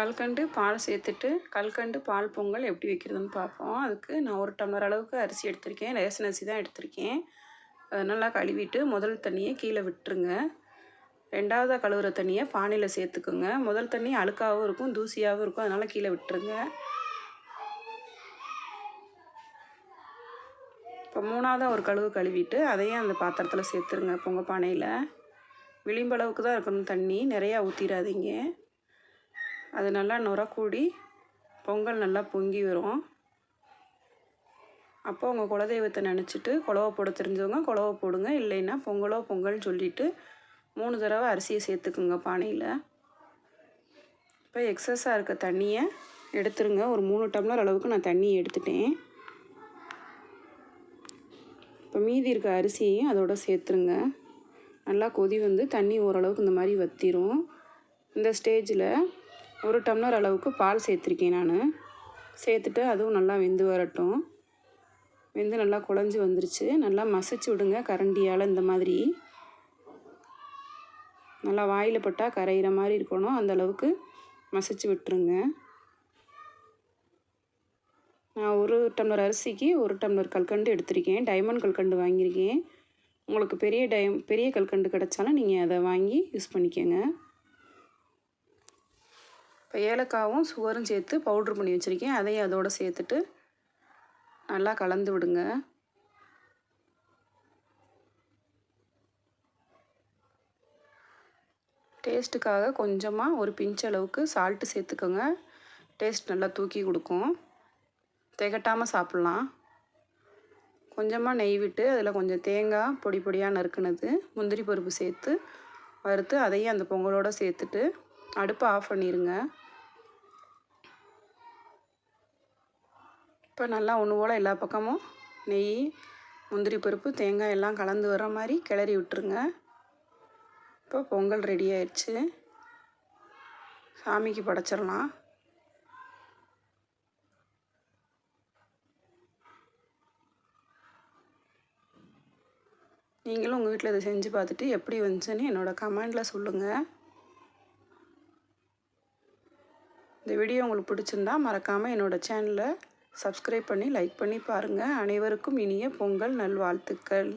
கல்கண்டு பால் சேர்த்துட்டு கல்கண்டு பால் பொங்கல் எப்படி வைக்கிறதுன்னு பார்ப்போம். அதுக்கு நான் ஒரு டம்ளர் அளவுக்கு அரிசி எடுத்திருக்கேன். ரேஷன் அரிசி தான் எடுத்திருக்கேன். அதை நல்லா கழுவிட்டு முதல் தண்ணியை கீழே விட்டுருங்க. ரெண்டாவதாக கழுவுற தண்ணியை பானையில் சேர்த்துக்குங்க. முதல் தண்ணி அழுக்காகவும் இருக்கும் தூசியாகவும் இருக்கும். அதனால் கீழே விட்டுருங்க. இப்போ மூணாவதாக ஒரு கழுவு கழுவிட்டு அதையும் அந்த பாத்திரத்தில் சேர்த்துருங்க பொங்க பானையில். விளிம்பளவுக்கு தான் இருக்கணும் தண்ணி. நிறையா ஊற்றிடாதீங்க அது நல்லா நுரக்கூடி பொங்கல் நல்லா பொங்கி வரும். அப்போ உங்கள் குலதெய்வத்தை நினச்சிட்டு குலவை போட தெரிஞ்சவங்க குலவை போடுங்க. இல்லைன்னா பொங்கலோ பொங்கல்னு சொல்லிவிட்டு மூணு தடவை அரிசியை சேர்த்துக்குங்க பானையில். இப்போ எக்ஸஸாக இருக்க தண்ணியை எடுத்துருங்க. ஒரு மூணு டம்ளர் அளவுக்கு நான் தண்ணி எடுத்துட்டேன். இப்போ மீதி இருக்க அரிசியையும் அதோட சேர்த்துருங்க. நல்லா கொதி வந்து தண்ணி ஓரளவுக்கு இந்த மாதிரி வற்றிரும் இந்த ஸ்டேஜில் ஒரு டம்ளர் அளவுக்கு பால் சேர்த்துருக்கேன் நான். சேர்த்துட்டு அதுவும் நல்லா வெந்து வரட்டும். வெந்து நல்லா குழஞ்சி வந்துருச்சு. நல்லா மசிச்சு விடுங்க கரண்டியால் இந்த மாதிரி. நல்லா வாயில் பட்டால் கரையிற மாதிரி இருக்கணும். அந்த அளவுக்கு மசிச்சு விட்டுருங்க. நான் ஒரு டம்ளர் அரிசிக்கு ஒரு டம்ளர் கல்கண்டு எடுத்திருக்கேன். டைமண்ட் கல்கண்டு வாங்கியிருக்கேன். உங்களுக்கு பெரிய டை பெரிய கல்கண்டு கிடச்சாலும் நீங்கள் அதை வாங்கி யூஸ் பண்ணிக்கோங்க. இப்போ ஏலக்காவும் சுகரும் சேர்த்து பவுட்ரு பண்ணி வச்சுருக்கேன். அதையும் அதோடு சேர்த்துட்டு நல்லா கலந்து விடுங்க. டேஸ்ட்டுக்காக கொஞ்சமாக ஒரு பிஞ்ச் அளவுக்கு சால்ட்டு சேர்த்துக்கோங்க. டேஸ்ட் நல்லா தூக்கி கொடுக்கும். திகட்டாமல் சாப்பிட்லாம். கொஞ்சமாக நெய் விட்டு அதில் கொஞ்சம் தேங்காய் பொடி பொடியாக நறுக்குனது முந்திரி பருப்பு சேர்த்து வறுத்து அதையும் அந்த பொங்கலோடு சேர்த்துட்டு அடுப்பை ஆஃப் பண்ணிடுங்க இப்போ நல்லா ஒன்று போல் எல்லா பக்கமும் நெய் முந்திரி பருப்பு தேங்காய் எல்லாம் கலந்து வர மாதிரி கிளறி விட்டுருங்க. இப்போ பொங்கல் ரெடி ஆயிடுச்சு. சாமிக்கு படைச்சிடலாம். நீங்களும் உங்கள் வீட்டில் இதை செஞ்சு பார்த்துட்டு எப்படி வந்துச்சுன்னு என்னோடய கமெண்டில் சொல்லுங்கள் இந்த வீடியோ உங்களுக்கு பிடிச்சிருந்தா மறக்காமல் என்னோடய சேனலை சப்ஸ்கிரைப் பண்ணி லைக் பண்ணி பாருங்கள் அனைவருக்கும் இனிய பொங்கல் நல்வாழ்த்துக்கள்.